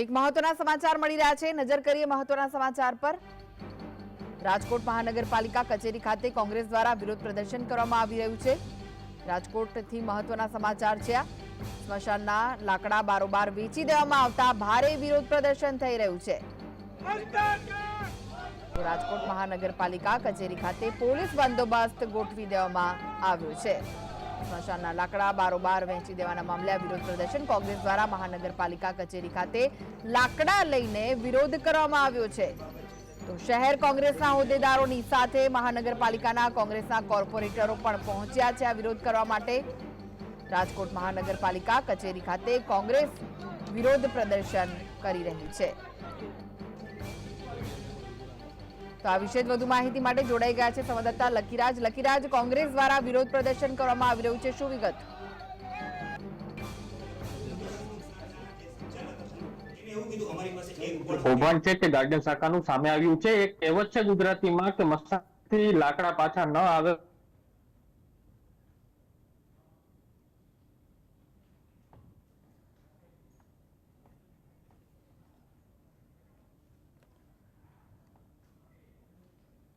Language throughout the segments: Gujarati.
એક મહત્વના સમાચાર મળી રહ્યા છે. નજર કરીએ મહત્વના સમાચાર પર. રાજકોટ મહાનગરપાલિકા કચેરી ખાતે કોંગ્રેસ દ્વારા વિરોધ પ્રદર્શન કરવામાં આવી રહ્યું છે. રાજકોટથી મહત્વના સમાચાર છે સ્મશાનના લાકડા બારોબાર વેચી દેવામાં આવતા ભારે વિરોધ પ્રદર્શન થઈ રહ્યું છે. રાજકોટ મહાનગરપાલિકા કચેરી ખાતે પોલીસ બંદોબસ્ત ગોઠવી દેવામાં આવ્યો છે. સ્મશાનના લાકડા બારોબાર વહેંચી દેવાના મામલે આ વિરોધ પ્રદર્શન કોંગ્રેસ દ્વારા મહાનગરપાલિકા કચેરી ખાતે લાકડા લઈને વિરોધ કરવામાં આવ્યો છે. તો શહેર કોંગ્રેસના હોદ્દેદારોની સાથે મહાનગરપાલિકાના કોંગ્રેસના કોર્પોરેટરો પણ પહોંચ્યા છે આ વિરોધ કરવા માટે. રાજકોટ મહાનગરપાલિકા કચેરી ખાતે કોંગ્રેસ વિરોધ પ્રદર્શન કરી રહી છે. તો આ વિશે વધુ માહિતી માટે જોડાઈ ગયા છે સંવાદદાતા લકીરાજ. લકીરાજ, કોંગ્રેસ દ્વારા વિરોધ પ્રદર્શન કરવામાં આવી રહ્યું છે. શું વિગત? કૌભાંડ છે તે ગાર્ડન શાખાનું સામે આવ્યું છે. એક કહેવત છે ગુજરાતીમાં કે મસ્તકથી લાકડા પાછા ન આવે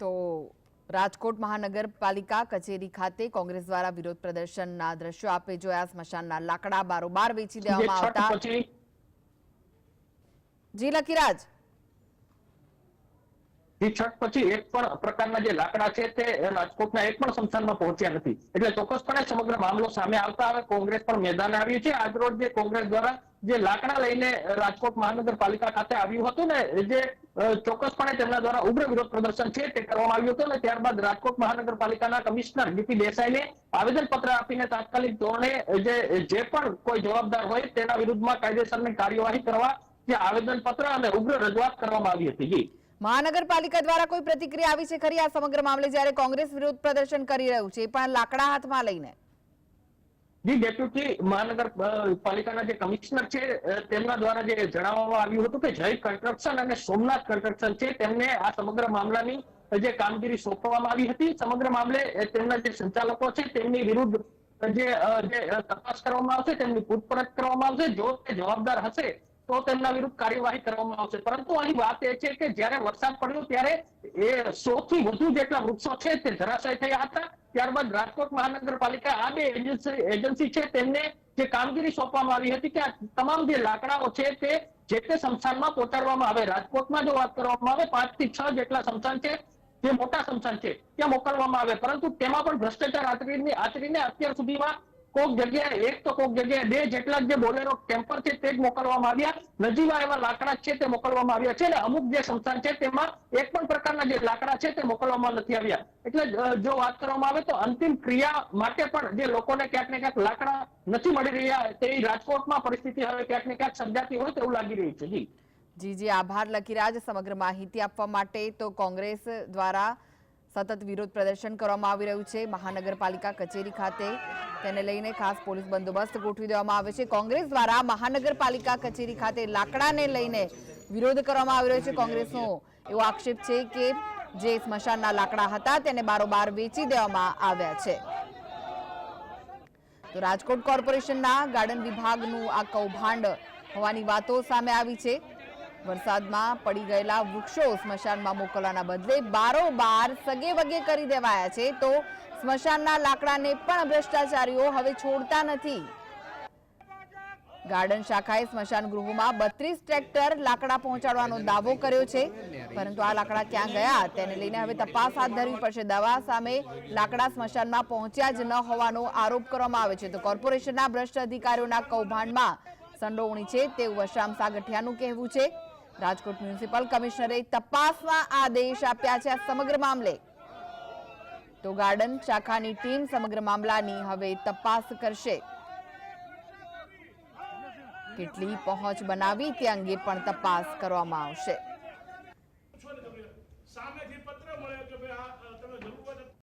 તો રાજકોટ મહાનગરપાલિકા કચેરી ખાતે કોંગ્રેસ દ્વારા વિરોધ પ્રદર્શનના દ્રશ્યો આપે જોયા. સ્મશાનના લાકડા બારોબાર વેચી દેવામાં આવતા. જી લકીરાજ એ છઠ પછી એક પણ પ્રકારના જે લાકડા છે તે રાજકોટના એક પણ સંસ્થાનમાં પહોંચ્યા નથી. એટલે ચોક્કસપણે સમગ્ર મામલો સામે આવતા હવે કોંગ્રેસ પણ મેદાને આવ્યું છે. આજરોજ જે કોંગ્રેસ દ્વારા જે લાકડા લઈને રાજકોટ મહાનગરપાલિકા ખાતે આવ્યું હતું ને જે ચોક્કસપણે તેમના દ્વારા ઉગ્ર વિરોધ પ્રદર્શન છે તે કરવામાં આવ્યું હતું અને ત્યારબાદ રાજકોટ મહાનગરપાલિકાના કમિશનર ડીપી દેસાઈને આવેદન પત્ર આપીને તાત્કાલિક ધોરણે જે જે પણ કોઈ જવાબદાર હોય તેના વિરુદ્ધમાં કાયદેસરની કાર્યવાહી કરવા જે આવેદન પત્ર અને ઉગ્ર રજૂઆત કરવામાં આવી હતી. જી. મહાનગરપાલિકા દ્વારા કોઈ પ્રતિક્રિયા આવી છે ખરી? આ સમગ્ર મામલે જ્યારે કોંગ્રેસ વિરોધ પ્રદર્શન કરી રહ્યું છે પણ લાકડા હાથમાં લઈને. જી, ડેપ્યુટી મહાનગર પાલિકાના જે કમિશનર છે તેમના દ્વારા જે જણાવવામાં આવ્યું હતું કે જય કન્સ્ટ્રક્શન અને સોમનાથ કન્સ્ટ્રક્શન છે, તેમને આ સમગ્ર મામલાની જે કામગીરી સોંપવામાં આવી હતી. સમગ્ર મામલે તેમના જે સંચાલકો છે, તેમની વિરુદ્ધ જે તપાસ કરવામાં આવશે, તેમની પૂછપરછ કરવામાં આવશે. જો તે જવાબદાર હશે તો તેમના વિરુદ્ધ કાર્યવાહી કરવામાં આવશે. પરંતુ અહીં વાત એ છે કે જ્યારે વરસાદ પડ્યો ત્યારે એ સો વધુ જેટલા વૃક્ષો છે તે ધરાશય થયા હતા. ત્યારબાદ રાજકોટ મહાનગરપાલિકા આ બે એજન્સી છે તેમને જે કામગીરી સોંપવામાં આવી હતી કે તમામ જે લાકડાઓ છે તે જે તે સંસ્થાનમાં પહોંચાડવામાં આવે. રાજકોટમાં જો વાત કરવામાં આવે પાંચથી છ જેટલા સંસ્થાન છે જે મોટા સંસ્થાન છે, ત્યાં મોકલવામાં આવે. પરંતુ તેમાં પણ ભ્રષ્ટાચાર આચરીને આચરીને અત્યાર સુધીમાં કોક જગ્યાએ, એક તો કોક જગ્યાએ બે જેટલા જે બોલેરો કેમ્પર છે તે જ મોકલવામાં આવ્યા. નજીવા એવા લાકડા છે તે મોકલવામાં આવ્યા છે અને અમુક જે સંસ્થાન છે તેમાં એક પણ પ્રકારના જે લાકડા છે તે મોકલવામાં નથી આવ્યા. એટલે જો વાત કરવામાં આવે તો અંતિમ ક્રિયા માટે પણ જે લોકોને ક્યાંક ને ક્યાંક લાકડા નથી મળી રહ્યા તે રાજકોટમાં પરિસ્થિતિ હવે ક્યાંક ને ક્યાંક સર્જાતી હોય તેવું લાગી રહ્યું છે. જી. જી જી, આભાર લકીરાજ સમગ્ર માહિતી આપવા માટે. તો કોંગ્રેસ દ્વારા સતત વિરોધ પ્રદર્શન કરવામાં આવી રહ્યું છે. મહાનગરપાલિકા કચેરી ખાતે તેને લઈને ખાસ પોલીસ બંદોબસ્ત ગોઠવી દેવામાં આવે છે. કોંગ્રેસ દ્વારા મહાનગરપાલિકા કચેરી ખાતે લાકડાને લઈને વિરોધ કરવામાં આવી રહ્યો છે. કોંગ્રેસનો એવો આક્ષેપ છે કે જે સ્મશાનના લાકડા હતા તેને બારોબાર વેચી દેવામાં આવ્યા છે. તો રાજકોટ કોર્પોરેશનના ગાર્ડન વિભાગનું આ કૌભાંડ હોવાની વાતો સામે આવી છે. વરસાદમાં પડી ગયેલા વૃક્ષો સ્મશાનમાં મોકલવાના બદલે બારોબાર સગે વગે કરી દેવાયા છે, તો સ્મશાનના લાકડાને પણ ભ્રષ્ટાચારીઓ હવે છોડતા નથી. ગાર્ડન શાખાએ સ્મશાન ગૃહોમાં બત્રીસ ટ્રેક્ટર લાકડા પહોંચાડવાનો દાવો કર્યો છે, પરંતુ આ લાકડા ક્યાં ગયા તેને લઈને હવે તપાસ હાથ ધરવી પડશે. દવા સામે લાકડા સ્મશાનમાં પહોંચ્યા જ ન હોવાનો આરોપ કરવામાં આવે છે, તો કોર્પોરેશનના ભ્રષ્ટ અધિકારીઓના કૌભાંડમાં સંડોવણી છે, તેવું વશામ સાગઠિયાનું કહેવું છે. રાજકોટ મ્યુનિસિપલ કમિશનરે તપાસના આદેશ આપ્યા છે આ સમગ્ર મામલે. તો ગાર્ડન શાખાની ટીમ સમગ્ર મામલાની હવે તપાસ કરશે. કેટલી પહોંચ બનાવી તે અંગે પણ તપાસ કરવામાં આવશે.